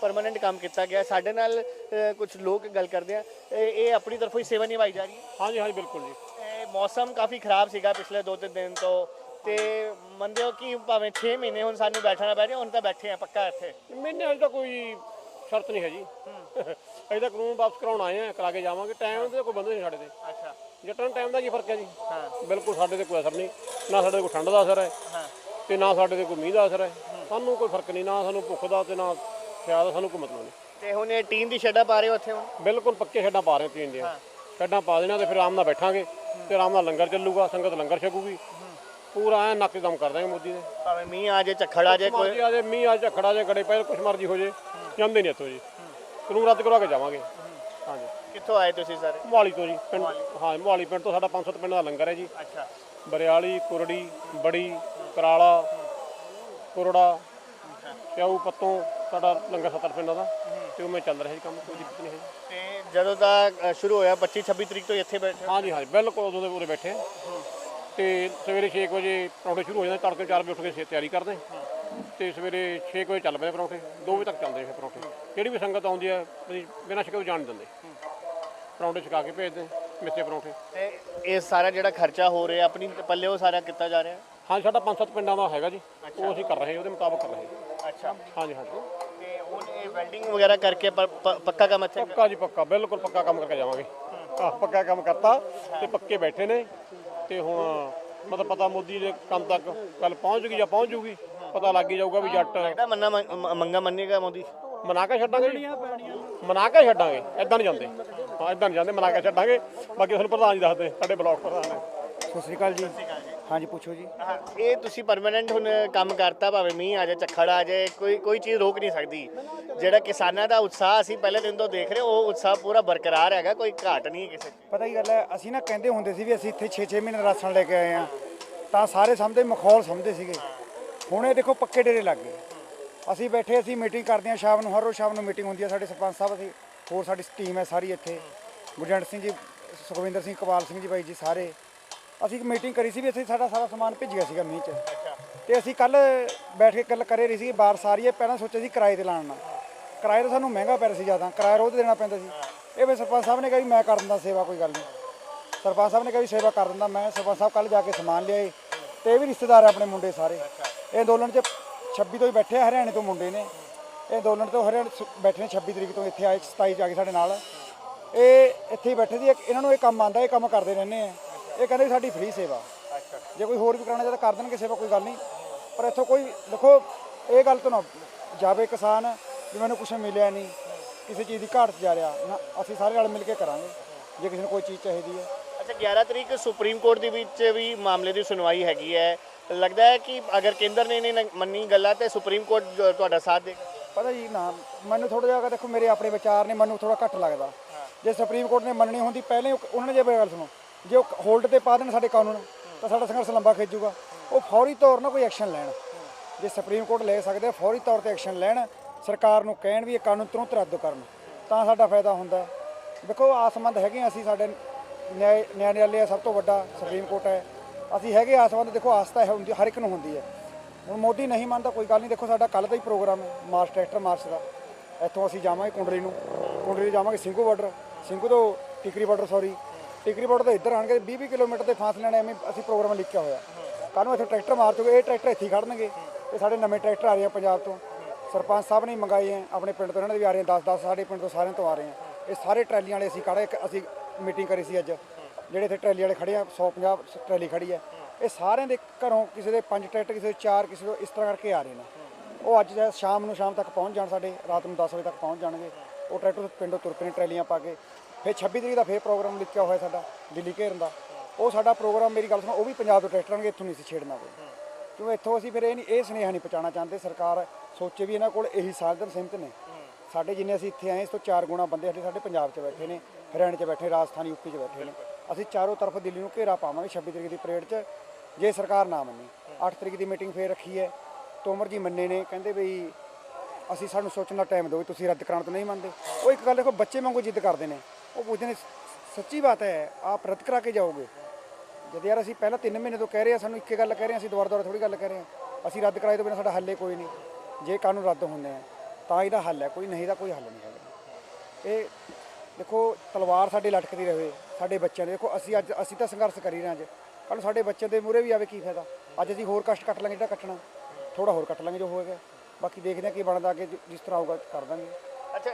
Permanent ਕੰਮ ਕੀਤਾ ਗਿਆ। ਸਾਡੇ ਨਾਲ ਕੁਝ ਲੋਕ ਗੱਲ ਕਰਦੇ ਆ। ਇਹ ਆਪਣੀ ਤਰਫੋਂ ਹੀ ਸੇਵਾ ਨਿਭਾਈ ਜਾ ਰਹੀ ਹੈ। ਹਾਂਜੀ ਹਾਂਜੀ ਬਿਲਕੁਲ ਜੀ। ਮੌਸਮ ਕਾਫੀ ਖਰਾਬ ਸੀਗਾ ਪਿਛਲੇ 2-3 ਦਿਨ ਤੋਂ। ਤੇ ਮੰਨਦੇ ਹੋ ਕਿ ਭਾਵੇਂ 6 ਮਹੀਨੇ ਹੁਣ ਸਾਨੂੰ ਬੈਠਣਾ ਪੈ ਰਿਹਾ ਹੁਣ ਤਾਂ ਬੈਠੇ ਆ ਪੱਕਾ ਇੱਥੇ। ਮੈਨੇ ਅਜੇ ਤਾਂ ਕੋਈ ਸ਼ਰਤ ਨਹੀਂ ਹੈ ਜੀ। ਅਜੇ ਤਾਂ ਕਾਨੂੰਨ ਵਾਪਸ ਕਰਾਉਣ ਆਏ ਆ ਕਰਾ ਕੇ ਜਾਵਾਂਗੇ। ਟਾਈਮ ਤੇ ਕੋਈ ਬੰਦੇ ਨਹੀਂ ਸਾਡੇ ਤੇ। ਅੱਛਾ। ਜੱਟਾਂ ਟਾਈਮ ਦਾ ਕੀ ਫ਼ਰਕ ਹੈ ਜੀ? ਹਾਂ। ਬਿਲਕੁਲ ਸਾਡੇ ਤੇ ਕੋਈ ਅਸਰ ਨਹੀਂ। ਨਾ ਸਾਡੇ ਕੋਈ ਠੰਡ ਦਾ ਅਸਰ ਹੈ ਹਾਂ। ਤੇ ਨਾ ਸਾਡੇ ਤੇ ਕੋਈ ਮੀਂਹ ਦਾ ਅਸਰ ਹੈ। ਸਾਨੂੰ ਕੋਈ ਫ਼ਰਕ ਨਹੀਂ ਨਾ ਸਾਨੂੰ ਭੁੱਖ ਦਾ ਤੇ ਨਾ ਦਾ ਸਾਨੂੰ ਕੋਈ ਮਤਲਬ ਨਹੀਂ। ਤੇ ਹੁਣ ਇਹ ਟੀਮ ਦੀ ਸ਼ੈੱਡਾਂ ਪਾ ਰਹੇ ਹੋ ਇੱਥੇ ਹੁਣ? ਬਿਲਕੁਲ ਪੱਕੇ ਛੱਡਾਂ ਪਾ ਰਹੇ ਤੀਨ ਦੀਆਂ। ਛੱਡਾਂ ਪਾ ਦੇਣਾ ਤੇ ਫਿਰ ਆਰਾਮ ਨਾਲ ਬੈਠਾਂਗੇ ਤੇ ਆਰਾਮ ਨਾਲ ਲੰਗਰ ਚੱਲੂਗਾ ਸੰਗਤ ਲੰਗਰ ਛਕੂਗੀ। ਪੂਰਾ ਐ ਨੱਕ ਦਮ ਕਰ ਦਾਂਗੇ ਮੋਦੀ ਦੇ। ਭਾਵੇਂ ਮੀਂਹ ਆ ਜੇ ਝੱਖੜ ਆ ਜੇ ਕੋਈ ਮਰਜ਼ੀ ਆ ਜੇ ਮੀਂਹ ਆ ਝਖੜਾ ਜੇ ਗੜੇ ਪਏ ਕੁਛ ਮਰਜ਼ੀ ਹੋ ਜੇ ਜਾਂਦੇ ਨਹੀਂ ਇੱਥੋਂ ਜੀ। ਕਾਨੂੰਨ ਰੱਦ ਕਰਵਾ ਕੇ ਜਾਵਾਂਗੇ। ਹਾਂਜੀ। ਕਿੱਥੋਂ ਆਏ ਤੁਸੀਂ ਸਾਰੇ? ਮੋਹਾਲੀ ਤੋਂ ਜੀ ਪਿੰਡ ਹਾਂ ਮੋਹਾਲੀ ਪਿੰਡ ਤੋਂ ਸਾਡਾ 500 ਪਿੰਡ ਦਾ ਲੰਗਰ ਹੈ ਜੀ। ਅੱਛਾ। ਬਰਿਆਲੀ ਕੁਰੜੀ ਬੜੀ ਕਰਾਲਾ ਕੁਰੜਾ ਸਿਆਊ ਪੱਤੋਂ ਸਾਡਾ ਲੰਗਰ 70 ਪਿੰਡਾਂ ਦਾ ਤੇ ਉਹ ਮੈਂ ਚੱਲ ਰਿਹਾ ਜੀ ਕੰਮ ਕੋਈ ਦਿੱਕਤ ਨਹੀਂ ਹੈ। ਤੇ ਜਦੋਂ ਦਾ ਅ, ਸ਼ੁਰੂ ਹੋਇਆ 25 26 ਤਰੀਕ ਤੋਂ ਇੱਥੇ ਬੈਠੇ ਹੋ? ਹਾਂਜੀ ਹਾਂਜੀ ਬਿਲਕੁਲ ਉਦੋਂ ਦੇ ਪੂਰੇ ਬੈਠੇ ਹਾਂ। ਤੇ ਸਵੇਰੇ 6 ਵਜੇ ਪਰੌਂਠੇ ਸ਼ੁਰੂ ਹੋ ਜਾਂਦੇ ਤੜਕੇ 4 ਵਜੇ ਉੱਠ ਕੇ ਸੇ ਤਿਆਰੀ ਕਰਦੇ ਤੇ ਸਵੇਰੇ 6 ਵਜੇ ਚੱਲ ਪਏ ਪਰੌਂਠੇ 2 ਵਜੇ ਤੱਕ ਚੱਲਦੇ ਫਿਰ ਪਰੌਂਠੇ ਜਿਹੜੀ ਵੀ ਸੰਗਤ ਆਉਂਦੀ ਹੈ ਅਸੀਂ ਬਿਨਾਂ ਸ਼ੱਕੇ ਤੋਂ ਜਾਣ ਨਹੀਂ ਦਿੰਦੇ ਪਰੌਂਠੇ ਛਕਾ ਕੇ ਭੇਜਦੇ ਮਿੱਸੇ ਪਰੌਂਠੇ ਤੇ ਇਹ ਸਾਰਾ ਜਿਹੜਾ ਖਰਚਾ ਹੋ ਰਿਹਾ ਆਪਣੀ ਪੱਲੇ ਉਹ ਸਾਰਾ ਕੀਤਾ ਜਾ ਰਿਹਾ ਹਾਂ ਸਾਡਾ ਪੰਜ ਸੱਤ ਪਿੰਡਾਂ ਦਾ ਹੈਗਾ ਜੀ ਉਹ ਅਸੀਂ ਕਰ ਰਹੇ ਹਾਂ, ਉਹਦੇ ਮੁਤਾਬਕ ਕਰ ਰਹੇ ਹਾਂ। ਅੱਛਾ। ਹਾਂਜੀ ਹਾਂਜੀ। ਤੇ ਹੁਣ ਇਹ ਵੈਲਡਿੰਗ ਵਗੈਰਾ ਕਰਕੇ ਪ- ਪ- ਪੱਕਾ ਕੰਮ ਇੱਥੇ ਪੱਕਾ ਜੀ ਪੱਕਾ ਬਿਲਕੁਲ ਪੱਕਾ ਕੰਮ ਕਰਕੇ ਜਾਵਾਂਗੇ। ਆਹ ਪੱਕਾ ਕੰਮ ਕਰਤਾ ਤੇ ਪੱਕੇ ਬੈਠੇ ਨੇ। ਤੇ ਹੁਣ ਮਤਲਬ ਪਤਾ ਮੋਦੀ ਦੇ ਕੰਮ ਤੱਕ ਗੱਲ ਪਹੁੰਚ ਗਈ ਜਾਂ ਪਹੁੰਚ ਜੂਗੀ ਪਤਾ ਲੱਗ ਹੀ ਜਾਊਗਾ ਵੀ ਜੱਟ ਲੱਗਦਾ ਮੰਨਾ ਮੰਗ- ਮ- ਮੰਗਾ ਮੰਨੇਗਾ ਮੋਦੀ। ਮਨਾ ਕੇ ਛੱਡਾਂਗੇ ਜੀ। ਮਨਾ ਕੇ ਛੱਡਾਂਗੇ ਐਦਾਂ ਨਹੀਂ ਜਾਂਦੇ। ਹਾਂ ਐਦਾਂ ਨਹੀਂ ਜਾਂਦੇ ਮਨਾ ਕੇ ਛੱਡਾਂਗੇ। ਬਾਕੀ ਤੁਹਾਨੂੰ ਪ੍ਰਧਾਨ ਜੀ ਦੱਸਦੇ ਸਾਡੇ ਬਲਾਕ ਪ੍ਰਧਾਨ ਨੇ। ਸਤਿ ਸ਼੍ਰੀ ਅਕਾਲ ਜੀ। ਹਾਂਜੀ ਪੁੱਛੋ ਜੀ। ਹਾਂ, ਇਹ ਤੁਸੀਂ ਪਰਮਨੈਂਟ ਹੁਣ ਕੰਮ ਕਰਤਾ ਭਾਵੇਂ ਮੀਂਹ ਆ ਜਾਏ ਝੱਖੜ ਆ ਜਾਏ ਕੋਈ ਕੋਈ ਚੀਜ਼ ਰੋਕ ਨਹੀਂ ਸਕਦੀ। ਜਿਹੜਾ ਕਿਸਾਨਾਂ ਦਾ ਉਤਸ਼ਾਹ ਅਸੀਂ ਪਹਿਲੇ ਦਿਨ ਤੋਂ ਦੇਖ ਰਹੇ ਉਹ ਉਤਸ਼ਾਹ ਪੂਰਾ ਬਰਕਰਾਰ ਹੈਗਾ ਕੋਈ ਘਾਟ ਨਹੀਂ ਹੈ ਕਿਸੇ। ਪਤਾ ਕੀ ਗੱਲ ਹੈ ਅਸੀਂ ਨਾ ਕਹਿੰਦੇ ਹੁੰਦੇ ਸੀ ਵੀ ਅਸੀਂ ਇੱਥੇ 6-6 ਮਹੀਨੇ ਰਾਸ਼ਨ ਲੈ ਕੇ ਆਏ ਆ ਤਾਂ ਸਾਰੇ ਸਮਝਦੇ ਮਖੌਲ ਸਮਝਦੇ ਸੀਗੇ। ਹੁਣ ਇਹ ਦੇਖੋ ਪੱਕੇ ਡੇਰੇ ਲੱਗ ਗਏ। ਅਸੀਂ ਬੈਠੇ ਅਸੀਂ ਮੀਟਿੰਗ ਕਰਦੇ ਆ ਸ਼ਾਮ ਨੂੰ ਹਰ ਰੋਜ਼ ਸ਼ਾਮ ਨੂੰ ਮੀਟਿੰਗ ਹੁੰਦੀ ਹੈ ਸਾਡੇ ਸਰਪੰਚ ਸਾਹਿਬ ਅਸੀਂ ਹੋਰ ਸਾਡੀ ਟੀਮ ਹੈ ਸਾਰੀ ਇੱਥੇ। ਗੁਰਜੰਟ ਸਿੰਘ ਜੀ ਸੁਖਵਿੰਦਰ ਸਿੰਘ ਕਵਾਲ ਸਿੰਘ ਜੀ ਬਾਈ ਜੀ ਸਾਰੇ। ਅਸੀਂ ਇੱਕ ਮੀਟਿੰਗ ਕਰੀ ਸੀ ਵੀ ਅਸੀਂ ਸਾਡਾ ਸਾਰਾ ਸਮਾਨ ਭਿੱਜ ਗਿਆ ਸੀਗਾ ਮੀਂਹ 'ਚ। ਤੇ ਅਸੀਂ ਕੱਲ ਬੈਠ ਕੇ ਗੱਲ ਕਰੇ ਰਹੀ ਸੀ ਬਾਰਿਸ਼ ਆ ਰਹੀ ਹੈ ਪਹਿਲਾਂ ਸੋਚਿਆ ਸੀ ਕਿਰਾਏ ਤੇ ਨਾਲ। ਕਿਰਾਏ ਤਾਂ ਸਾਨੂੰ ਮਹਿੰਗਾ ਪੈ ਰਿਹਾ ਸੀ ਜ਼ਿਆਦਾ ਕਿਰਾਇਆ ਰੋਜ਼ ਦੇਣਾ ਪੈਂਦਾ ਸੀ। ਇਹ ਵੀ ਸਰਪੰਚ ਸਾਹਿਬ ਨੇ ਕਿਹਾ ਵੀ ਮੈਂ ਕਰ ਦਿੰਦਾ ਸੇਵਾ ਕੋਈ ਗੱਲ ਨਹੀਂ। ਸਰਪੰਚ ਸਾਹਿਬ ਨੇ ਕਿਹਾ ਵੀ ਸੇਵਾ ਕਰ ਦਿੰਦਾ ਮੈਂ ਸਰਪੰਚ ਸਾਹਿਬ ਕੱਲ ਜਾ ਕੇ ਸਮਾਨ ਲਿਆਏ ਤੇ ਇਹ ਵੀ ਰਿਸ਼ਤੇਦਾਰ ਆ ਆਪਣੇ ਮੁੰਡੇ ਸਾਰੇ। ਇਹ ਅੰਦੋਲਨ 'ਚ 26 ਤੋਂ ਹੀ ਬੈਠੇ ਆ ਹਰਿਆਣੇ ਤੋਂ ਮੁੰਡੇ ਨੇ। ਇਹ ਅੰਦੋਲਨ ਤੋਂ ਹਰਿਆਣਾ ਬੈਠੇ ਨੇ 26 ਤਰੀਕ ਤੋਂ ਇੱਥੇ ਆਏ 27 ਚ ਆ ਕੇ ਸਾਡੇ ਨਾਲ। ਇਹ ਇੱਥੇ ਹੀ ਬੈਠੇ ਸੀ ਇਹਨਾਂ ਨੂੰ ਇਹ ਕੰਮ ਆਂਦਾ ਇਹ ਕੰਮ ਕਰਦੇ ਰਹਿੰਦੇ ਆ। ਇਹ ਕਹਿੰਦੇ ਵੀ ਸਾਡੀ ਫ੍ਰੀ ਸੇਵਾ। ਜੇ ਕੋਈ ਹੋਰ ਵੀ ਕਰਾਉਣਾ ਚਾਹਦਾ ਕਰ ਦੇਣਗੇ ਸੇਵਾ ਕੋਈ ਗੱਲ ਨਹੀਂ। ਪਰ ਇੱਥੋਂ ਕੋਈ ਦੇਖੋ ਇਹ ਗੱਲ ਤੋਂ ਨਾ ਜਾਵੇ ਕਿਸਾਨ ਵੀ ਮੈਨੂੰ ਕੁਝ ਮਿਲਿਆ ਨਹੀਂ ਕਿਸੇ ਚੀਜ਼ ਦੀ ਘਾਟ 'ਚ ਜਾ ਰਿਹਾ ਨਾ ਅਸੀਂ ਸਾਰੇ ਨਾਲ ਮਿਲ ਕੇ ਕਰਾਂਗੇ ਜੇ ਕਿਸੇ ਨੂੰ ਕੋਈ ਚੀਜ਼ ਚਾਹੀਦੀ ਹੈ। ਅੱਛਾ 11 ਤਰੀਕ ਸੁਪਰੀਮ ਕੋਰਟ ਦੇ ਵਿੱਚ ਵੀ ਮਾਮਲੇ ਦੀ ਸੁਣਵਾਈ ਹੈਗੀ ਹੈ। ਲੱਗਦਾ ਹੈ ਕਿ ਅਗਰ ਕੇਂਦਰ ਨੇ ਨਹੀਂ ਮੰਨੀ ਗੱਲਾਂ ਤੇ ਸੁਪਰੀਮ ਕੋਰਟ ਤੁਹਾਡਾ ਸਾਥ ਦੇ ਪਤਾ ਜੀ ਨਾ ਮੈਨੂੰ ਥੋੜਾ ਜਿਹਾ ਦੇਖੋ ਮੇਰੇ ਆਪਣੇ ਵਿਚਾਰ ਨੇ ਮੈਨੂੰ ਥੋੜਾ ਘੱਟ ਲੱਗਦਾ। ਜੇ ਸੁਪਰੀਮ ਕੋਰਟ ਨੇ ਮੰਨਣੀ ਹੁੰਦੀ ਪਹਿਲੇ ਉਹ- ਉਹਨਾਂ ਨੇ ਜੇ ਗੱਲ ਸੁਣੋ ਜੇ ਉਹ ਹੋਲਡ ਤੇ ਪਾ ਦੇਣ ਸਾਡੇ ਕਾਨੂੰਨ, ਤਾਂ ਸਾਡਾ ਸੰਘਰਸ਼ ਲੰਬਾ ਖਿੱਚੂਗਾ। ਉਹ ਫੌਰੀ ਤੌਰ ਨਾਲ ਕੋਈ ਐਕਸ਼ਨ ਲੈਣ। ਜੇ ਸੁਪਰੀਮ ਕੋਰਟ ਲੈ ਸਕਦੇ, ਫੌਰੀ ਤੌਰ ਤੇ ਐਕਸ਼ਨ ਲੈਣ, ਸਰਕਾਰ ਨੂੰ ਕਹਿਣ ਵੀ ਇਹ ਕਾਨੂੰਨ ਤੁਰੰਤ ਰੱਦ ਕਰਨ। ਤਾਂ ਸਾਡਾ ਫਾਇਦਾ ਹੁੰਦਾ। ਦੇਖੋ, ਆਸਮੰਦ ਹੈਗੇ ਹਾਂ ਅਸੀਂ, ਸਾਡੇ ਨਿਆਂ ਨਿਆਂਇਆਲੇ ਸਭ ਤੋਂ ਵੱਡਾ ਸੁਪਰੀਮ ਕੋਰਟ ਹੈ। ਅਸੀਂ ਹੈਗੇ ਆਸਮੰਦ, ਦੇਖੋ ਆਸਤਾ ਹੈ ਹੁੰਦੀ, ਹਰ ਇੱਕ ਨੂੰ ਹੁੰਦੀ ਹੈ। ਹੁਣ ਮੋਦੀ ਨਹੀਂ ਮੰਨਦਾ, ਕੋਈ ਗੱਲ ਨਹੀਂ, ਦੇਖੋ, ਸਾਡਾ ਕੱਲ ਦਾ ਹੀ ਪ੍ਰੋਗਰਾਮ ਹੈ, ਮਾਰਚ, ਟਰੈਕਟਰ ਮਾਰਚ ਦਾ। ਇੱਥੋਂ ਅਸੀਂ ਜਾਵਾਂਗੇ ਕੁੰਡਲੀ ਨੂੰ। ਕੁੰਡਲੀ ਜਾਵਾਂਗੇ ਸਿੰਘੂ ਬਾਰਡਰ। ਸਿੰਘੂ ਤੋਂ Tikri border sorry Tikri border ਤੋਂ ਇੱਧਰ ਆਣਗੇ 20 20 ਕਿਲੋਮੀਟਰ ਦੇ ਫਾਂਸ ਲੈਣੇ ਐਵੇਂ ਅਸੀਂ ਪ੍ਰੋਗਰਾਮ ਲਿਖਿਆ ਹੋਇਆ। ਕੱਲ ਨੂੰ ਇੱਥੇ ਟਰੈਕਟਰ ਮਾਰ ਚੁੱਕੇ, ਇਹ ਟਰੈਕਟਰ ਇੱਥੇ ਹੀ ਖੜਨਗੇ ਇਹ ਸਾਡੇ ਨਵੇਂ ਟਰੈਕਟਰ ਆ ਰਹੇ ਆ ਪੰਜਾਬ ਤੋਂ। ਸਰਪੰਚ ਸਾਹਿਬ ਨੇ ਹੀ ਮੰਗਾਏ ਆ, ਆਪਣੇ ਪਿੰਡ ਤੋਂ ਇਹਨਾਂ ਦੇ ਵੀ ਆ ਰਹੇ ਆ 10 10 ਸਾਡੇ ਪਿੰਡ ਤੋਂ ਸਾਰਿਆਂ ਤੋਂ ਆ ਰਹੇ ਆ। ਇਹ ਸਾਰੇ ਟਰੈਲੀਆਂ ਵਾਲੇ ਅਸੀਂ ਖੜੇ ਇੱਕ ਅਸੀਂ ਮੀਟਿੰਗ ਕਰੀ ਸੀ ਅੱਜ। ਜਿਹੜੇ ਇੱਥੇ ਟਰੈਲੀ ਵਾਲੇ ਖੜੇ ਆ 150 ਟਰੈਲੀ ਖੜੀ ਆ। ਇਹ ਸਾਰਿਆਂ ਦੇ ਘਰੋਂ ਕਿਸੇ ਦੇ ਪੰਜ ਟਰੈਕਟਰ, ਕਿਸੇ ਦੇ ਚਾਰ, ਕਿਸੇ ਦੇ ਇਸ ਤਰ੍ਹਾਂ ਕਰਕੇ ਆ ਰਹੇ ਨੇ। ਉਹ ਅੱਜ ਸ਼ਾਮ ਨੂੰ, ਸ਼ਾਮ ਤੱਕ ਪਹੁੰਚ ਜਾਣ ਸਾਡੇ, ਰਾਤ ਨੂੰ 10 ਵਜੇ ਤੱਕ ਪਹੁੰਚ ਜਾਣਗੇ। ਉਹ ਟਰੈਕਟਰ ਪਿੰਡੋਂ ਤੁਰ ਪਏ ਟਰੈਲੀਆਂ ਪਾ ਕੇ। ਫਿਰ 26 ਤਰੀਕ ਦਾ ਫਿਰ ਪ੍ਰੋਗਰਾਮ ਲਿਖਿਆ ਹੋਇਆ ਸਾਡਾ, ਦਿੱਲੀ ਘੇਰਨ ਦਾ। ਉਹ ਸਾਡਾ ਪ੍ਰੋਗਰਾਮ, ਮੇਰੀ ਗੱਲ ਸੁਣੋ, ਉਹ ਵੀ ਪੰਜਾਬ ਤੋਂ ਟਰੈਕਟਰ ਆਣਗੇ ਇੱਥੋਂ ਨਹੀਂ ਸੀ ਛੇੜਨਾ ਕੋਈ। ਕਿਉਂ ਇੱਥੋਂ ਅਸੀਂ ਫਿਰ ਇਹ ਨਹੀਂ, ਇਹ ਸੁਨੇਹਾ ਨਹੀਂ ਪਹੁੰਚਾਉਣਾ ਚਾਹੁੰਦੇ, ਸਰਕਾਰ ਸੋਚੇ ਵੀ ਇਹਨਾਂ ਕੋਲ ਇਹੀ ਸਾਧਨ ਸੀਮਤ ਨੇ। ਸਾਡੇ ਜਿੰਨੇ ਅਸੀਂ ਇੱਥੇ ਆਏ, ਇਸ ਤੋਂ ਚਾਰ ਗੁਣਾ ਬੰਦੇ ਸਾਡੇ ਸਾਡੇ ਪੰਜਾਬ 'ਚ ਬੈਠੇ ਨੇ, ਹਰਿਆਣੇ 'ਚ ਬੈਠੇ, ਰਾਜਸਥਾਨ, ਯੂਪੀ 'ਚ ਬੈਠੇ ਨੇ। ਅਸੀਂ ਚਾਰੋਂ ਤਰਫ ਦਿੱਲੀ ਨੂੰ ਘੇਰਾ ਪਾਵਾਂਗੇ 26 ਤਰੀਕ ਦੀ ਪਰੇਡ 'ਚ, ਜੇ ਸਰਕਾਰ ਨਾ ਮੰਨੀ। 8 ਤਰੀਕ ਦੀ ਮੀਟਿੰਗ ਫੇਰ ਰੱਖੀ ਹੈ। ਤੋਮਰ ਜੀ ਮੰਨੇ ਨੇ, ਕਹਿੰਦੇ ਵੀ ਅਸੀਂ ਸਾਨੂੰ ਸੋਚਣ ਦਾ ਟਾਈਮ ਦਿਓ ਵੀ ਤੁਸੀਂ ਰੱਦ ਕਰਾਉਣ ਤੋਂ ਨਹੀਂ ਮੰਨਦੇ। ਉਹ ਇੱਕ ਗੱਲ ਦੇਖੋ, ਬੱਚੇ ਵਾਂਗੂ ਜਿੱਦ ਕਰਦੇ ਨੇ। ਉਹ ਪੁੱਛਦੇ ਨੇ ਸੱਚੀ ਬਾਤ ਹੈ, ਆਪ ਰੱਦ ਕਰਾ ਕੇ ਜਾਓਗੇ? ਜਦ ਯਾਰ ਅਸੀਂ ਪਹਿਲਾਂ 3 ਮਹੀਨੇ ਤੋਂ ਕਹਿ ਰਹੇ ਆ ਸਾਨੂੰ ਇੱਕੇ ਗੱਲ ਕਹਿ ਰਹੇ ਆ ਅਸੀਂ ਦੁਬਾਰਾ ਦੁਬਾਰਾ ਥੋੜੀ ਗੱਲ ਕਹਿ ਰਹੇ ਆ ਅਸੀਂ ਰੱਦ ਕਰਾਏ ਤੋਂ ਬਿਨਾਂ ਸਾਡਾ ਹੱਲੇ ਕੋਈ ਨਹੀਂ। ਜੇ ਕਾਨੂੰਨ ਰੱਦ ਹੁੰਦੇ ਆ, ਤਾਂ ਇਹਦਾ ਹੱਲ ਹੈ, ਕੋਈ ਨਹੀਂ ਦਾ ਕੋਈ ਹੱਲ ਨਹੀਂ ਹੈਗਾ। ਇਹ ਦੇਖੋ, ਤਲਵਾਰ ਸਾਡੇ ਲਟਕਦੀ ਰਹੇ, ਸਾਡੇ ਬੱਚਿਆਂ ਦੇ। ਦੇਖੋ, ਅਸੀਂ ਅੱਜ, ਅਸੀਂ ਤਾਂ ਸੰਘਰਸ਼ ਕਰੀ ਰਹੇ ਹਾਂ ਅੱਜ। ਕੱਲ ਸਾਡੇ ਬੱਚੇ ਦੇ ਮੂਹਰੇ ਵੀ ਆਵੇ ਕੀ ਫਾਇਦਾ? ਅੱਜ ਅਸੀਂ ਹੋਰ ਕਸ਼ਟ ਕੱਟ ਲਾਂਗੇ ਜਿਹੜਾ ਕੱਟਣਾ। ਥੋੜਾ ਹੋਰ ਕੱਟ ਲਾਂਗੇ ਜੋ ਹੋਏਗਾ। ਬਾਕੀ ਦੇਖਦੇ ਹਾਂ ਕੀ ਬਣਦਾ, ਅੱਗੇ ਜਿਸ ਤਰ੍ਹਾਂ ਹੋਊਗਾ, ਕਰ ਦਾਂਗੇ। ਅੱਛਾ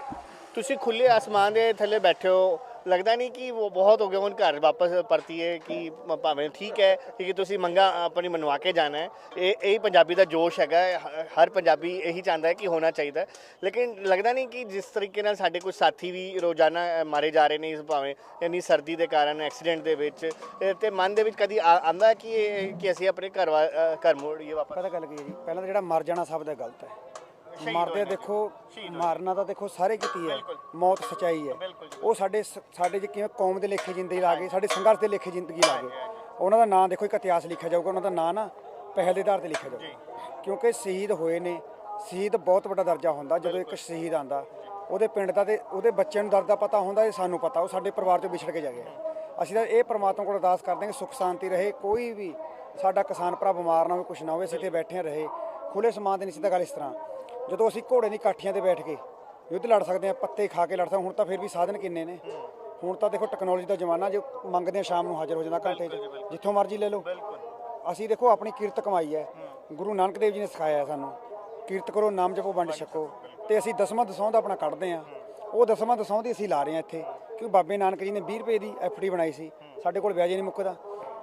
ਤੁਸੀਂ ਖੁੱਲੇ ਆਸਮਾਨ ਦੇ ਥੱਲੇ ਬੈਠੇ ਹੋ, ਲੱਗਦਾ ਨਹੀਂ ਕਿ ਉਹ ਬਹੁਤ ਹੋ ਗਿਆ ਹੁਣ ਘਰ ਵਾਪਸ ਪਰਤੀਏ ਕਿ ਭਾਵੇਂ ਠੀਕ ਹੈ ਕਿ ਤੁਸੀਂ ਮੰਗਾ ਆਪਣੀ ਮਨਵਾ ਕੇ ਜਾਣਾ ਹੈ। ਇਹ ਇਹ ਪੰਜਾਬੀ ਦਾ ਜੋਸ਼ ਹੈਗਾ, ਹ- ਹਰ ਪੰਜਾਬੀ ਇਹੀ ਚਾਹੁੰਦਾ ਹੈ ਕਿ ਹੋਣਾ ਚਾਹੀਦਾ ਲੇਕਿਨ ਲੱਗਦਾ ਨਹੀਂ ਕਿ ਜਿਸ ਤਰੀਕੇ ਨਾਲ ਸਾਡੇ ਕੁਝ ਸਾਥੀ ਵੀ ਰੋਜ਼ਾਨਾ ਮਾਰੇ ਜਾ ਰਹੇ ਨੇ ਇਸ ਭਾਵੇਂ, ਇੰਨੀ ਸਰਦੀ ਦੇ ਕਾਰਨ, ਐਕਸੀਡੈਂਟ ਦੇ ਵਿੱਚ ਇਹ ਤੇ ਮਨ ਦੇ ਵਿੱਚ ਕਦੀ ਆ- ਆਉਂਦਾ ਕਿ ਕਿ ਅਸੀਂ ਆਪਣੇ ਘਰ ਵਾ- ਘਰ ਮੋੜੀਏ ਵਾਪਸ? ਪਤਾ ਗੱਲ ਕੀ ਜੀ, ਪਹਿਲਾਂ ਤਾਂ ਜਿਹੜਾ ਮਰ ਜਾਣਾ ਸਭ ਦਾ ਗਲਤ ਹੈ। ਮਰਦੇ ਦੇਖੋ ਮਾਰਨਾ ਤਾਂ ਦੇਖੋ ਸਾਰੇ ਕੀਤੀ ਹੈ। ਮੌਤ ਸਚਾਈ ਹੈ। ਉਹ ਸਾਡੇ ਸਾਡੇ ਜੇ ਕਿਵੇਂ ਕੌਮ ਦੇ ਲੇਖੇ ਜ਼ਿੰਦਗੀ ਲਾ ਗਏ ਸਾਡੇ ਸੰਘਰਸ਼ ਦੇ ਲੇਖੇ ਜ਼ਿੰਦਗੀ ਲਾ ਗਏ। ਉਹਨਾਂ ਦਾ ਨਾਂ ਦੇਖੋ ਇੱਕ ਇਤਿਹਾਸ ਲਿਖਿਆ ਜਾਊਗਾ ਉਹਨਾਂ ਦਾ ਨਾਂ ਨਾ ਪਹਿਲ ਦੇ ਆਧਾਰ ਤੇ ਲਿਖਿਆ ਜਾਊਗਾ। ਕਿਉਂਕਿ ਸ਼ਹੀਦ ਹੋਏ ਨੇ ਸ਼ਹੀਦ ਬਹੁਤ ਵੱਡਾ ਦਰਜਾ ਹੁੰਦਾ ਜਦੋਂ ਇੱਕ ਸ਼ਹੀਦ ਆਂਦਾ। ਉਹਦੇ ਪਿੰਡ ਦਾ ਤੇ ਉਹਦੇ ਬੱਚਿਆਂ ਨੂੰ ਦਰਦ ਦਾ ਪਤਾ ਹੁੰਦਾ ਇਹ ਸਾਨੂੰ ਪਤਾ ਉਹ ਸਾਡੇ ਪਰਿਵਾਰ ਤੋਂ ਵਿਛੜ ਕੇ ਜਾ ਗਿਆ। ਅਸੀਂ ਤਾਂ ਇਹ ਪ੍ਰਮਾਤਮਾ ਕੋਲ ਅਰਦਾਸ ਕਰਦੇ ਹਾਂ ਕਿ ਸੁੱਖ ਸ਼ਾਂਤੀ ਰਹੇ ਕੋਈ ਵੀ ਸਾਡਾ ਕਿਸਾਨ ਭਰਾ ਬਿਮਾਰ ਨਾ ਹੋਵੇ ਕੁਛ ਨਾ ਹੋਵੇ ਅਸੀਂ ਤੇ ਬੈਠੇ ਰਹੇ। ਖੁੱਲੇ ਸਮਾਨ ਦੇ ਨਿਸ਼ਚਿਤ ਗੱਲ ਇਸ ਤਰ੍ਹਾਂ। ਜਦੋਂ ਅਸੀਂ ਘੋੜੇ ਦੀ ਕਾਠੀਆਂ ਤੇ ਬੈਠ ਕੇ ਯੁੱਧ ਲੜ ਸਕਦੇ ਹਾਂ ਪੱਤੇ ਖਾ ਕੇ ਲੜ ਸਕਦੇ। ਹੁਣ ਤਾਂ ਫਿਰ ਵੀ ਸਾਧਨ ਕਿੰਨੇ ਨੇ? ਹੁਣ ਤਾਂ ਦੇਖੋ ਟੈਕਨੋਲੋਜੀ ਦਾ ਜ਼ਮਾਨਾ ਜੋ ਮੰਗਦੇ ਆ ਸ਼ਾਮ ਨੂੰ ਹਾਜ਼ਰ ਹੋ ਜਾਂਦਾ ਘੰਟੇ 'ਚ। ਜਿੱਥੋਂ ਮਰਜ਼ੀ ਲੈ ਲਓ। ਅਸੀਂ ਦੇਖੋ ਆਪਣੀ ਕੀਰਤ ਕਮਾਈ ਹੈ। ਗੁਰੂ ਨਾਨਕ ਦੇਵ ਜੀ ਨੇ ਸਿਖਾਇਆ ਹੈ ਸਾਨੂੰ ਕੀਰਤ ਕਰੋ ਨਾਮ ਜਪੋ ਵੰਡ ਛਕੋ। ਤੇ ਅਸੀਂ ਦਸਵਾਂ ਦਸੌਂ ਦਾ ਆਪਣਾ ਕੱਢਦੇ ਆ ਉਹ ਦਸਵਾਂ ਦਸੌਂ ਦੀ ਅਸੀਂ ਲਾ ਰਹੇ ਆ ਇੱਥੇ ਕਿਉਂ ਬਾਬੇ ਨਾਨਕ ਜੀ ਨੇ 20 ਰੁਪਏ ਦੀ ਐਫਡੀ ਬਣਾਈ ਸੀ। ਸਾਡੇ ਕੋਲ ਵਿਆਜ ਨਹੀਂ ਮੁੱਕਦਾ।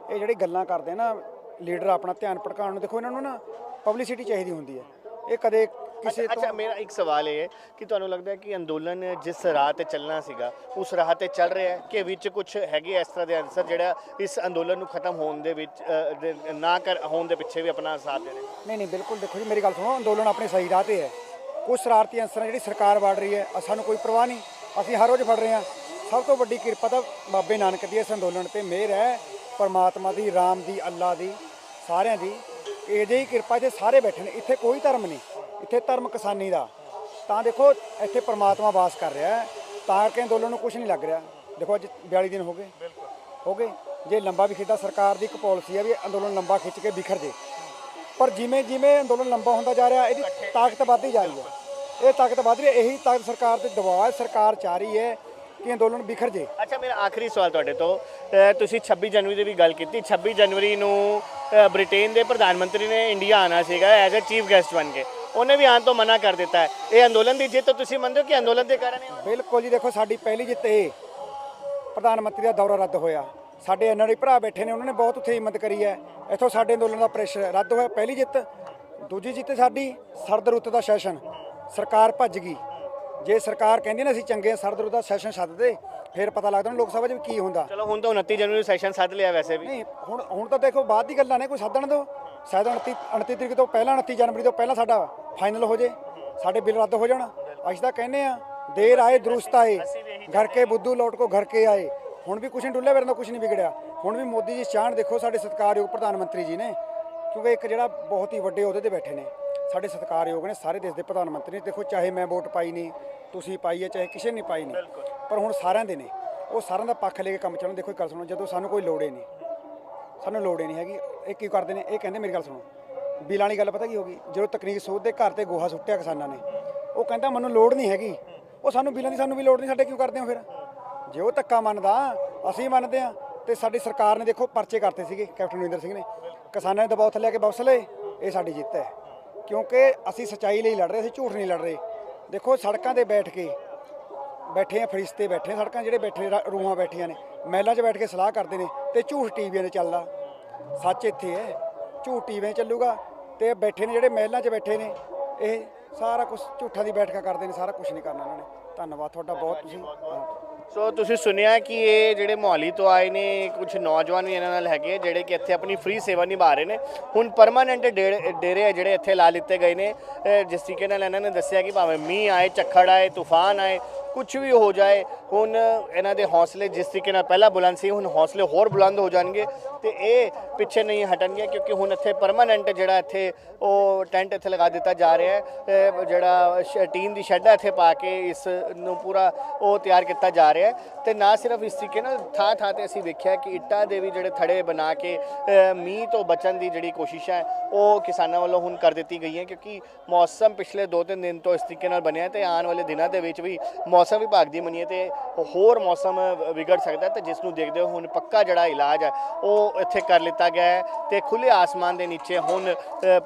ਇਹ ਜਿਹੜੀ ਗੱਲਾਂ ਕਰਦੇ ਆ ਨਾ ਲੀਡਰ ਆਪਣਾ ਧਿਆਨ ਭਟਕਾਉਣ ਨੂੰ ਦੇਖੋ ਇਹਨਾਂ ਨੂੰ ਨਾ ਪਬਲਿਸਿਟੀ ਚਾਹੀਦੀ ਹੁੰਦੀ ਹੈ। ਇਹ ਕਦੇ ਕਿਸੇ ਤੋਂ ਅੱਛਾ ਮੇਰਾ ਇੱਕ ਸਵਾਲ ਇਹ ਹੈ ਕਿ ਤੁਹਾਨੂੰ ਲੱਗਦਾ ਹੈ ਕਿ ਅੰਦੋਲਨ ਜਿਸ ਰਾਹ ਤੇ ਚੱਲਣਾ ਸੀਗਾ ਉਸ ਰਾਹ ਤੇ ਚੱਲ ਰਿਹਾ ਹੈ ਕਿ ਵਿੱਚ ਕੁਝ ਹੈਗੇ ਇਸ ਤਰ੍ਹਾਂ ਦੇ ਅਨਸਰ ਜਿਹੜਾ ਇਸ ਅੰਦੋਲਨ ਨੂੰ ਖਤਮ ਹੋਣ ਦੇ ਵਿੱਚ ਅ, ਦੇ- ਨਾ ਕਰ ਹੋਣ ਦੇ ਪਿੱਛੇ ਵੀ ਆਪਣਾ ਸਾਥ ਦੇ ਰਹੇ ਨੇ? ਨਹੀਂ ਨਹੀਂ ਬਿਲਕੁਲ ਦੇਖੋ ਜੀ ਮੇਰੀ ਗੱਲ ਸੁਣੋ ਅੰਦੋਲਨ ਆਪਣੇ ਸਹੀ ਰਾਹ ਤੇ ਹੈ। ਕੁਝ ਸ਼ਰਾਰਤੀ ਅਨਸਰ ਜਿਹੜੀ ਸਰਕਾਰ ਵੜ ਰਹੀ ਹੈ ਅ- ਸਾਨੂੰ ਕੋਈ ਪਰਵਾਹ ਨਹੀਂ। ਅਸੀਂ ਹਰ ਰੋਜ਼ ਫੜ ਰਹੇ ਹਾਂ। ਸਭ ਤੋਂ ਵੱਡੀ ਕਿਰਪਾ ਤਾਂ ਬਾਬੇ ਨਾਨਕ ਦੀ ਇਸ ਅੰਦੋਲਨ ਤੇ। ਮਿਹਰ ਹੈ ਪਰਮਾਤਮਾ ਦੀ ਰਾਮ ਦੀ ਅੱਲਾ ਦੀ ਸਾਰਿਆਂ ਦੀ। ਇਹ ਜਿਹੀ ਕਿਰਪਾ ਤੇ ਸਾਰੇ ਬੈਠੇ ਨੇ ਇੱਥੇ ਕੋਈ ਧਰਮ ਨਹੀਂ। ਇੱਥੇ ਧਰਮ ਕਿਸਾਨੀ ਦਾ। ਤਾਂ ਦੇਖੋ, ਇੱਥੇ ਪਰਮਾਤਮਾ ਵਾਸ ਕਰ ਰਿਹਾ ਹੈ। ਤਾਂ ਕਿ ਅੰਦੋਲਨ ਨੂੰ ਕੁਝ ਨਹੀਂ ਲੱਗ ਰਿਹਾ। ਦੇਖੋ, ਅੱਜ 42 ਦਿਨ ਹੋ ਗਏ। ਹੋ ਗਏ। ਜੇ ਲੰਬਾ ਵੀ ਖਿੱਚਦਾ, ਸਰਕਾਰ ਦੀ ਇੱਕ ਪਾਲਿਸੀ ਹੈ ਵੀ ਅੰਦੋਲਨ ਲੰਬਾ ਖਿੱਚ ਕੇ ਬਿਖਰ ਜੇ। ਪਰ ਜਿਵੇਂ ਜਿਵੇਂ ਅੰਦੋਲਨ ਲੰਬਾ ਹੁੰਦਾ ਜਾ ਰਿਹਾ, ਇਹਦੀ ਤਾਕਤ ਵੱਧਦੀ ਜਾ ਰਹੀ ਹੈ। ਇਹ ਤਾਕਤ ਵੱਧ ਰਹੀ ਹੈ, ਇਹੀ ਤਾਕਤ ਸਰਕਾਰ ਤੇ ਦਬਾਅ ਹੈ। ਸਰਕਾਰ ਚਾਹ ਰਹੀ ਹੈ ਕਿ ਅੰਦੋਲਨ ਬਿਖਰ ਜੇ। ਅੱਛਾ, ਮੇਰਾ ਆਖਰੀ ਸਵਾਲ ਤੁਹਾਡੇ ਤੋਂ ਤੁਸੀਂ 26 ਜਨਵਰੀ ਦੀ ਵੀ ਗੱਲ ਕੀਤੀ। 26 ਜਨਵਰੀ ਨੂੰ ਬ੍ਰਿਟੇਨ ਦੇ ਪ੍ਰਧਾਨ ਮੰਤਰੀ ਨੇ ਇੰਡੀਆ ਆਣਾ ਸੀਗਾ ਐਜ਼ ਅ ਚੀਫ ਗੈਸਟ ਬਣ ਕੇ। ਉਹਨੇ ਵੀ ਆਉਣ ਤੋਂ ਮਨਾ ਕਰ ਦਿੱਤਾ ਹੈ। ਇਹ ਅੰਦੋਲਨ ਦੀ ਜਿੱਤ ਤੁਸੀਂ ਮੰਨਦੇ ਹੋ ਕਿ ਅੰਦੋਲਨ ਦੇ ਕਾਰਨ ਇਹ? ਬਿਲਕੁਲ ਜੀ ਦੇਖੋ ਸਾਡੀ ਪਹਿਲੀ ਜਿੱਤ ਇਹ ਪ੍ਰਧਾਨ ਮੰਤਰੀ ਦਾ ਦੌਰਾ ਰੱਦ ਹੋਇਆ। ਸਾਡੇ ਐਨਆਰਆਈ ਭਰਾ ਬੈਠੇ ਨੇ ਉਹਨਾਂ ਨੇ ਬਹੁਤ ਉੱਥੇ ਹਿੰਮਤ ਕਰੀ ਹੈ। ਇੱਥੋਂ ਸਾਡੇ ਅੰਦੋਲਨ ਦਾ ਪ੍ਰੈਸ਼ਰ ਰੱਦ ਹੋਇਆ ਪਹਿਲੀ ਜਿੱਤ। ਦੂਜੀ ਜਿੱਤ ਸਾਡੀ ਸਰਦ ਰੁੱਤ ਦਾ ਸੈਸ਼ਨ। ਸਰਕਾਰ ਭੱਜ ਗਈ। ਜੇ ਸਰਕਾਰ ਕਹਿੰਦੀ ਨਾ ਅਸੀਂ ਚੰਗੇ ਸਰਦ ਰੁੱਤ ਦਾ ਸੈਸ਼ਨ ਸੱਦ ਦੇ ਫਿਰ ਪਤਾ ਲੱਗਦਾ ਨਾ ਲੋਕ ਸਭਾ 'ਚ ਕੀ ਹੁੰਦਾ। ਚਲੋ ਹੁਣ ਤਾਂ 29 ਜਨਵਰੀ ਨੂੰ ਸੈਸ਼ਨ ਸੱਦ ਲਿਆ ਵੈਸੇ ਵੀ। ਨਹੀਂ ਹੁਣ ਹੁਣ ਤਾਂ ਦੇਖੋ ਬਾਅਦ ਦੀ ਗੱਲਾਂ ਨੇ ਕੋਈ ਸਾਧਣ ਦੋ। ਸ਼ਾਇਦ 29 29 ਤਰੀਕ ਤੋਂ ਪਹਿਲਾਂ 29 ਜਨਵਰੀ ਤੋਂ ਪਹਿਲਾਂ ਸਾਡਾ ਫਾਈਨਲ ਹੋ ਜੇ ਸਾਡੇ ਬਿੱਲ ਰੱਦ ਹੋ ਜਾਣ। ਅਸੀਂ ਤਾਂ ਕਹਿੰਦੇ ਆ ਦੇਰ ਆਏ ਦਰੁਸਤ ਆਏ। ਘਰ ਕੇ ਬੁੱਧੂ ਲੌਟ ਕੋ ਘਰ ਕੇ ਆਏ। ਹੁਣ ਵੀ ਕੁਝ ਨਹੀਂ ਡੁੱਲਿਆ ਮੇਰੇ ਨਾਲ ਕੁਝ ਨਹੀਂ ਵਿਗੜਿਆ। ਹੁਣ ਵੀ ਮੋਦੀ ਜੀ ਚਾਹਣ ਦੇਖੋ ਸਾਡੇ ਸਤਿਕਾਰਯੋਗ ਪ੍ਰਧਾਨ ਮੰਤਰੀ ਜੀ ਨੇ। ਕਿਉਂਕਿ ਇੱਕ ਜਿਹੜਾ ਬਹੁਤ ਹੀ ਵੱਡੇ ਅਹੁਦੇ ਤੇ ਬੈਠੇ ਨੇ ਸਾਡੇ ਸਤਿਕਾਰਯੋਗ ਨੇ ਸਾਰੇ ਦੇਸ਼ ਦੇ ਪ੍ਰਧਾਨ ਮੰਤਰੀ ਨੇ। ਦੇਖੋ ਚਾਹੇ ਮੈਂ ਵੋਟ ਪਾਈ ਨਹੀਂ ਤੁਸੀਂ ਪਾਈ ਹੈ ਚਾਹੇ ਕਿਸੇ ਨੇ ਪਾਈ ਨਹੀਂ ਪਰ ਹੁਣ ਸਾਰਿਆਂ ਦੇ ਨੇ। ਉਹ ਸਾਰਿਆਂ ਦਾ ਪੱਖ ਲੈ ਕੇ ਕੰਮ ਚੱਲਣ। ਦੇਖੋ ਇੱਕ ਗੱਲ ਸੁਣੋ ਜਦੋਂ ਸਾਨੂੰ ਕੋਈ ਲੋੜ ਨਹੀਂ ਸਾਨੂੰ ਲੋੜ ਹੀ ਨਹੀਂ ਹੈਗੀ। ਇਹ ਕੀ ਕਰਦੇ ਨੇ? ਇਹ ਕਹਿੰਦੇ, ਮੇਰੀ ਗੱਲ ਸੁਣੋ। ਬਿੱਲਾਂ ਵਾਲੀ ਗੱਲ ਪਤਾ ਕੀ ਹੋ ਗਈ? ਜਦੋਂ ਤਕਨੀਕ ਸੋਧ ਦੇ ਘਰ ਤੇ ਗੋਹਾ ਸੁੱਟਿਆ ਕਿਸਾਨਾਂ ਨੇ, ਉਹ ਕਹਿੰਦਾ, ਮੈਨੂੰ ਲੋੜ ਨਹੀਂ ਹੈਗੀ। ਉਹ ਸਾਨੂੰ ਬਿੱਲਾਂ ਦੀ ਸਾਨੂੰ ਵੀ ਲੋੜ ਨਹੀਂ, ਸਾਡੇ ਕਿਉਂ ਕਰਦੇ ਹੋ ਫਿਰ? ਜੇ ਉਹ ਧੱਕਾ ਮੰਨਦਾ, ਅਸੀਂ ਮੰਨਦੇ ਆ ਤੇ ਸਾਡੀ ਸਰਕਾਰ ਨੇ ਦੇਖੋ, ਪਰਚੇ ਕਰਤੇ ਸੀਗੇ, ਕੈਪਟਨ ਅਮਰਿੰਦਰ ਸਿੰਘ ਨੇ। ਕਿਸਾਨਾਂ ਨੇ ਦਬਾਅ ਥੱਲੇ ਕੇ ਵਾਪਸ ਲਏ। ਇਹ ਸਾਡੀ ਜਿੱਤ ਹੈ। ਕਿਉਂਕਿ ਅਸੀਂ ਸੱਚਾਈ ਲਈ ਲੜ ਰਹੇ, ਅਸੀਂ ਝੂਠ ਨਹੀਂ ਲੜ ਰਹੇ। ਦੇਖੋ, ਸੜਕਾਂ ਤੇ ਬੈਠ ਕੇ ਬੈਠੇ ਆ ਫਰਿਸ਼ਤੇ ਬੈਠੇ ਆ, ਸੜਕਾਂ ਜਿਹੜੇ ਬੈਠੇ ਰ- ਰੂਹਾਂ ਬੈਠੀਆਂ ਨੇ। ਮਹਿਲਾਂ 'ਚ ਬੈਠ ਕੇ ਸਲਾਹ ਕਰਦੇ ਨੇ ਤੇ ਝੂਠ ਟੀਵੀਆਂ 'ਤੇ ਚੱਲਦਾ। ਸੱਚ ਇੱਥੇ ਹੈ। ਝੂਠ ਟੀਵੀਆਂ 'ਚ ਚੱਲੂਗਾ ਤੇ ਬੈਠੇ ਨੇ ਜਿਹੜੇ ਮਹਿਲਾਂ 'ਚ ਬੈਠੇ ਨੇ ਇਹ ਸਾਰਾ ਕੁਝ ਝੂਠਾਂ ਦੀ ਬੈਠਕਾਂ ਕਰਦੇ ਨੇ ਸਾਰਾ ਕੁਝ ਨਹੀਂ ਕਰਨਾ ਇਹਨਾਂ ਨੇ। ਧੰਨਵਾਦ ਤੁਹਾਡਾ ਬਹੁਤ ਤੁਸੀਂ ਹਾਂ। ਸੋ ਤੁਸੀਂ ਸੁਣਿਆ ਕਿ ਇਹ ਜਿਹੜੇ ਮੋਹਾਲੀ ਤੋਂ ਆਏ ਨੇ ਕੁਝ ਨੌਜਵਾਨ ਵੀ ਇਹਨਾਂ ਨਾਲ ਹੈਗੇ ਜਿਹੜੇ ਕਿ ਇੱਥੇ ਆਪਣੀ ਫ੍ਰੀ ਸੇਵਾ ਨਿਭਾ ਰਹੇ ਨੇ। ਹੁਣ ਪਰਮਾਨੈਂਟ ਡੇਰੇ ਆ ਜਿਹੜੇ ਇੱਥੇ ਲਾ ਲਿੱਤੇ ਗਏ ਨੇ। ਜਿਸ ਤਰੀਕੇ ਨਾਲ ਇਹਨਾਂ ਨੇ ਦੱਸਿਆ ਕਿ ਭਾਵੇਂ ਮੀਂਹ ਆਏ, ਝੱਖੜ ਆਏ, ਤੂਫਾਨ ਆਏ ਕੁਝ ਵੀ ਹੋ ਜਾਏ, ਹੁਣ ਇਹਨਾਂ ਦੇ ਹੌਸਲੇ ਜਿਸ ਤਰੀਕੇ ਨਾਲ ਪਹਿਲਾਂ ਬੁਲੰਦ ਸੀ, ਹੁਣ ਹੌਸਲੇ ਹੋਰ ਬੁਲੰਦ ਹੋ ਜਾਣਗੇ ਤੇ ਇਹ ਪਿੱਛੇ ਨਹੀਂ ਹਟਣਗੇ ਕਿਉਂਕਿ ਹੁਣ ਇੱਥੇ ਪਰਮਾਨੈਂਟ ਜਿਹੜਾ ਇੱਥੇ ਉਹ ਟੈਂਟ ਇੱਥੇ ਲਗਾ ਦਿੱਤਾ ਜਾ ਰਿਹਾ ਹੈ। ਜਿਹੜਾ ਸ਼- ਟੀਨ ਦੀ ਸ਼ੈੱਡ ਇੱਥੇ ਪਾ ਕੇ ਇਸ ਨੂੰ ਪੂਰਾ ਉਹ ਤਿਆਰ ਕੀਤਾ ਜਾ ਰਿਹਾ ਹੈ ਤੇ ਨਾ ਸਿਰਫ ਇਸ ਤਰੀਕੇ ਨਾਲ ਥਾਂ ਥਾਂ ਤੇ ਅਸੀਂ ਵੇਖਿਆ ਕਿ ਇੱਟਾਂ ਦੇ ਵੀ ਜਿਹੜੇ ਥੜੇ ਬਣਾ ਕੇ ਮੀਂਹ ਤੋਂ ਬਚਣ ਦੀ ਜਿਹੜੀ ਕੋਸ਼ਿਸ਼ ਹੈ, ਉਹ ਕਿਸਾਨਾਂ ਵੱਲੋਂ ਹੁਣ ਕਰ ਦਿੱਤੀ ਗਈ ਹੈ ਕਿਉਂਕਿ ਮੌਸਮ ਪਿਛਲੇ 2-3 ਦਿਨ ਤੋਂ ਇਸ ਤਰੀਕੇ ਨਾਲ ਬਣਿਆ ਤੇ ਆਉਣ ਵਾਲੇ ਦਿਨਾਂ ਦੇ ਵਿੱਚ ਵੀ ਮੌਸਮ ਵਿਭਾਗ ਦੀ ਮੰਨੀਏ ਤੇ ਹੋਰ ਮੌਸਮ ਵਿਗੜ ਸਕਦਾ ਹੈ ਤੇ ਜਿਸ ਨੂੰ ਦੇਖਦੇ ਹੋ ਹੁਣ ਪੱਕਾ ਜਿਹੜਾ ਇਲਾਜ ਹੈ, ਉਹ ਇੱਥੇ ਕਰ ਲਿੱਤਾ ਗਿਆ ਹੈ ਤੇ ਖੁੱਲੇ ਆਸਮਾਨ ਦੇ ਨੀਚੇ ਹੁਣ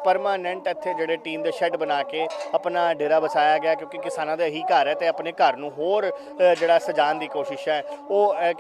ਪਰਮਾਨੈਂਟ ਇੱਥੇ ਜਿਹੜੇ ਟੀਨ ਦੇ ਸ਼ੈੱਡ ਬਣਾ ਕੇ ਆਪਣਾ ਡੇਰਾ ਵਸਾਇਆ ਗਿਆ ਕਿਉਂਕਿ ਕਿਸਾਨਾਂ ਦਾ ਇਹੀ ਘਰ ਹੈ ਤੇ ਆਪਣੇ ਘਰ ਨੂੰ ਹੋਰ ਜਿਹੜਾ ਸਜਾਉਣ ਦੀ ਕੋਸ਼ਿਸ਼ ਹੈ। ਉਹ ਅ,